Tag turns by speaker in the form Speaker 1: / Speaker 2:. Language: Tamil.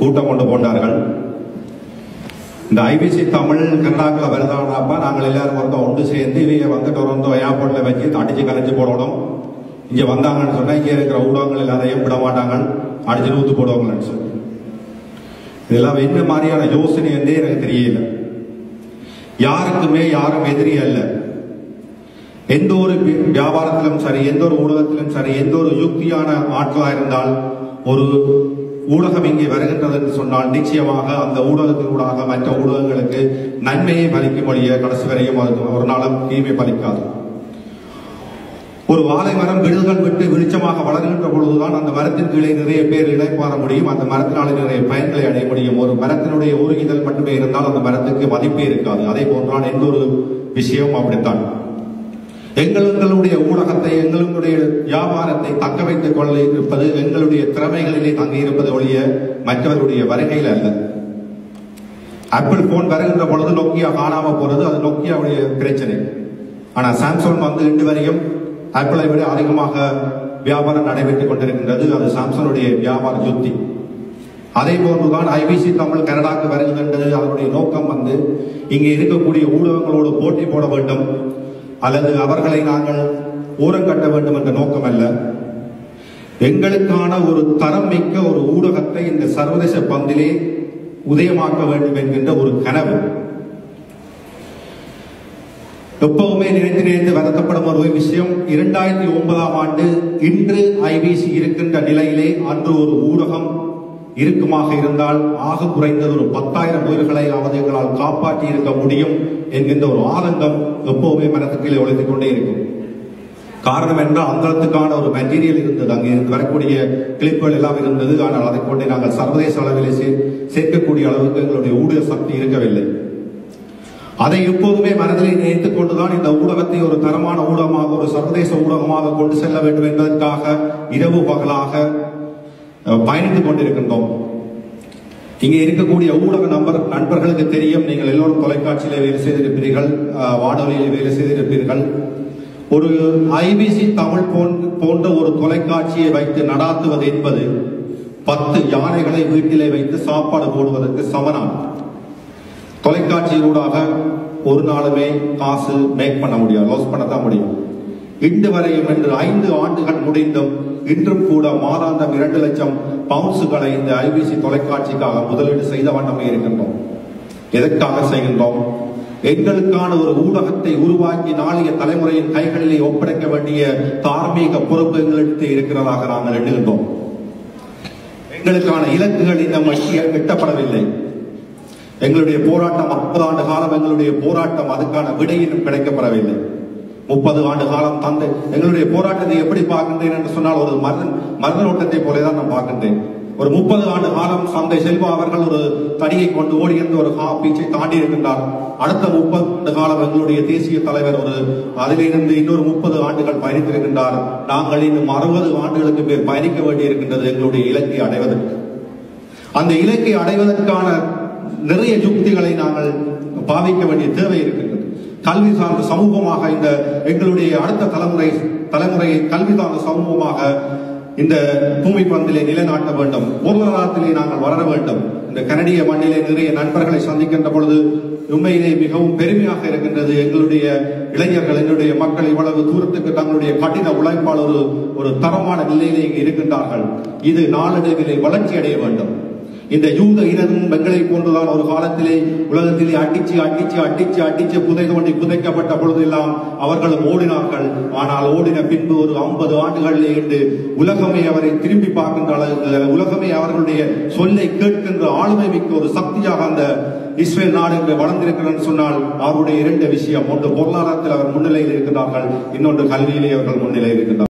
Speaker 1: கூட்டம் கொண்டு போனார்கள் இந்த ஐபிசி தமிழ் கர்நாடகா வருதானாப்பா நாங்கள் எல்லாரும் வந்தோம் ஒன்று சேர்ந்து இவங்க வந்து டொரண்டோ ஏர்போர்ட்ல வச்சு அடிச்சு கலைச்சு போடணும். இங்க வந்தாங்கன்னு சொன்னா இங்க இருக்கிற ஊடகங்கள் எல்லாரையும் விட மாட்டாங்க அடிச்சு நூத்து போடுவாங்கன்னு சொல்லி. இதெல்லாம் என்ன மாதிரியான யோசனை வந்து எனக்கு தெரியல யாருக்குமே யாரும் எதிரி அல்ல. எந்த ஒரு வியாபாரத்திலும் சரி எந்த ஒரு ஊடகத்திலும் சரி எந்த ஒரு யுக்தியான ஆட்களா இருந்தால் ஒரு ஊடகம் இங்கே வருகின்றது என்று சொன்னால் நிச்சயமாக அந்த ஊடகத்தினூடாக மற்ற ஊடகங்களுக்கு நன்மையை பலிக்கும் வழிய கடைசி வரையும் அது ஒரு நாளும் தீமை பலிக்காது. ஒரு வாழை மரம் விடுதல் விட்டு வெளிச்சமாக வளர்கின்ற பொழுதுதான் அந்த மரத்தின் கீழே நிறைய பேர் இழைப்பாற முடியும். அந்த மரத்தினாலே நிறைய பயன்களை அடைய முடியும். ஒரு மரத்தினுடைய உருகிதல் மட்டுமே இருந்தால் அந்த மரத்துக்கு மதிப்பே இருக்காது. அதே போன்றான் எந்த ஒரு விஷயமும் அப்படித்தான். எங்களுடைய ஊடகத்தை எங்களுடைய வியாபாரத்தை தக்க வைத்துக் கொள்ள இருப்பது எங்களுடைய திறமைகளிலே தங்கியிருப்பது ஒழிய மற்றவருடைய வருகையில் அல்ல. ஆப்பிள் போன் வருகின்ற பொழுது நோக்கியா காணாம போறது அது நோக்கியாவுடைய பிரச்சனை. ஆனா சாம்சங் வந்து இன்று வரையும் ஆப்பிளை விட அதிகமாக வியாபாரம் நடைபெற்றுக் கொண்டிருக்கின்றது. அது சாம்சனுடைய வியாபார யுக்தி அதே போன்றுதான் ஐபிசி தமிழ் கனடாக்கு வருகின்றது. அதனுடைய நோக்கம் வந்து இங்கே இருக்கக்கூடிய ஊடகங்களோடு போட்டி போட வேண்டும். அல்லது அவர்களை நாங்கள் ஊரங்கட்ட வேண்டும் என்ற நோக்கம் அல்ல எங்களுக்கான ஒரு தரம் மிக்க ஒரு ஊடகத்தை இந்த சர்வதேச பந்திலே உதயமாக்க வேண்டும் என்கின்ற ஒரு கனவு. எப்பவுமே நினைத்து நினைத்து வருத்தப்படும் ஒரு விஷயம் இரண்டாயிரத்தி ஒன்பதாம் ஆண்டு இன்று ஐபிசி இருக்கின்ற நிலையிலே அன்று ஒரு ஊடகம் இறுக்கமாக இருந்தால் ஆக குறைந்தது ஒரு பத்தாயிரம் உயிர்களையாவது எங்களால் காப்பாற்றி இருக்க முடியும் என்கின்ற ஒரு ஆதங்கம் எப்போவுமே மனத்துக்கு ஒழித்துக் கொண்டே இருக்கும். காரணம் என்றால் அந்தளத்துக்கான ஒரு மெட்டீரியல் இருந்தது. அங்கே இருந்து வரக்கூடிய கிளிப்புகள் எல்லாம் இருந்தது. ஆனால் அதை கொண்டு நாங்கள் சர்வதேச அளவில் சேர்க்கக்கூடிய அளவுக்கு எங்களுடைய ஊடக சக்தி இருக்கவில்லை. அதை எப்போதுமே மனதில் நினைத்துக் கொண்டுதான் இந்த ஊடகத்தை ஒரு தரமான ஊடகமாக ஒரு சர்வதேச ஊடகமாக கொண்டு செல்ல வேண்டும் என்பதற்காக இரவு பகலாக பயணித்துக் கொண்டிருக்கின்றோம். இங்கே இருக்கக்கூடிய ஊடக நம்பர் நண்பர்களுக்கு தெரியும். நீங்கள் எல்லோரும் தொலைக்காட்சியில் வேலை செய்திருப்பீர்கள் வானொலியில் வேலை செய்திருப்பீர்கள். ஒரு ஐபிசி தமிழ் போன்ற போன்ற ஒரு தொலைக்காட்சியை வைத்து நடாத்துவது என்பது பத்து யானைகளை வீட்டிலே வைத்து சாப்பாடு போடுவதற்கு சமனானது தொலைக்காட்சியிலூடாக ஒரு நாளுமே காசு மேக் பண்ண முடியாது லாஸ் தான் முடியும். இன்று வரையும் என்று ஐந்து ஆண்டுகள் முடிந்தும் இன்றும் கூட மாதாந்தம் இரண்டு லட்சம் பவுன்ஸுகளை இந்த ஐபிசி தொலைக்காட்சிக்காக முதலீடு செய்த வண்ணமே இருக்கின்றோம். எதற்காக செய்கின்றோம்? எங்களுக்கான ஒரு ஊடகத்தை உருவாக்கி நாளைய தலைமுறையின் கைகளிலே ஒப்படைக்க வேண்டிய தார்மீக பொறுப்பு எங்களிடத்தில் இருக்கிறதாக நாங்கள் எண்ணுகின்றோம். எங்களுக்கான இலக்குகள் இன்னும் எட்டி- எட்டப்படவில்லை. எங்களுடைய போராட்டம் முப்பது ஆண்டு காலம் எங்களுடைய போராட்டம் அதுக்கான விடையினும் கிடைக்கப்படவில்லை. முப்பது ஆண்டு காலம் தந்தை எங்களுடைய போராட்டத்தை எப்படி பார்க்கின்றேன் என்று சொன்னால் ஒரு மரண மரண ஓட்டத்தை போலே தான் நான் பார்க்கின்றேன். ஒரு முப்பது ஆண்டு காலம் சந்தை செல்வா அவர்கள் ஒரு தடியை கொண்டு ஓடி இருந்து ஒரு பீச்சை தாண்டி இருக்கின்றார் அடுத்த முப்பது காலம் எங்களுடைய தேசிய தலைவர் ஒரு அதிலிருந்து இன்னொரு முப்பது ஆண்டுகள் பயணித்திருக்கின்றார் நாங்கள் இன்னும் அறுபது ஆண்டுகளுக்கு மேல் பயணிக்க வேண்டியிருக்கின்றது எங்களுடைய இலக்கை அடைவதற்கு. அந்த இலக்கை அடைவதற்கான நிறைய யுக்திகளை நாங்கள் பாவிக்க வேண்டிய தேவை இருக்கின்றது கல்வி சார்ந்த சமூகமாக இந்த எங்களுடைய அடுத்த தலைமுறை தலைமுறையை கல்வி சார்ந்த சமூகமாக இந்த பூமி பந்திலே நிலைநாட்ட வேண்டும். பொருளாதாரத்திலே நாங்கள் வளர வேண்டும். இந்த கனடிய மண்ணிலே நிறைய நண்பர்களை சந்திக்கின்ற பொழுது உண்மையிலே மிகவும் பெருமையாக இருக்கின்றது எங்களுடைய இளைஞர்கள் எங்களுடைய மக்கள் இவ்வளவு தூரத்துக்கு தங்களுடைய கடின உழைப்பால் ஒரு ஒரு தரமான நிலையிலே இருக்கின்றார்கள். இது நாளடைவிலே வளர்ச்சி அடைய வேண்டும். இந்த யூத இனமும் வெங்கலை போன்றுதான் ஒரு காலத்திலே உலகத்திலே அடிச்சு அடிச்சு அடிச்சு அடிச்சு புதை தோண்டி புதைக்கப்பட்ட பொழுதெல்லாம் அவர்களும் ஓடினார்கள். ஆனால் ஓடின பின்பு ஒரு ஐம்பது ஆண்டுகளிலே இன்று உலகமே அவரை திரும்பி பார்க்கின்ற அளவுக்கு உலகமே அவர்களுடைய சொல்லை கேட்கின்ற ஆளுமை மிக்க ஒரு சக்தியாக அந்த இஸ்ரேல் நாடு இன்று வளர்ந்திருக்கிறது சொன்னால் அவருடைய இரண்டு விஷயம். ஒன்று பொருளாதாரத்தில் அவர் முன்னிலையில் இருக்கிறார்கள். இன்னொன்று கல்வியிலே அவர்கள் முன்னிலையில் இருக்கின்றார்கள்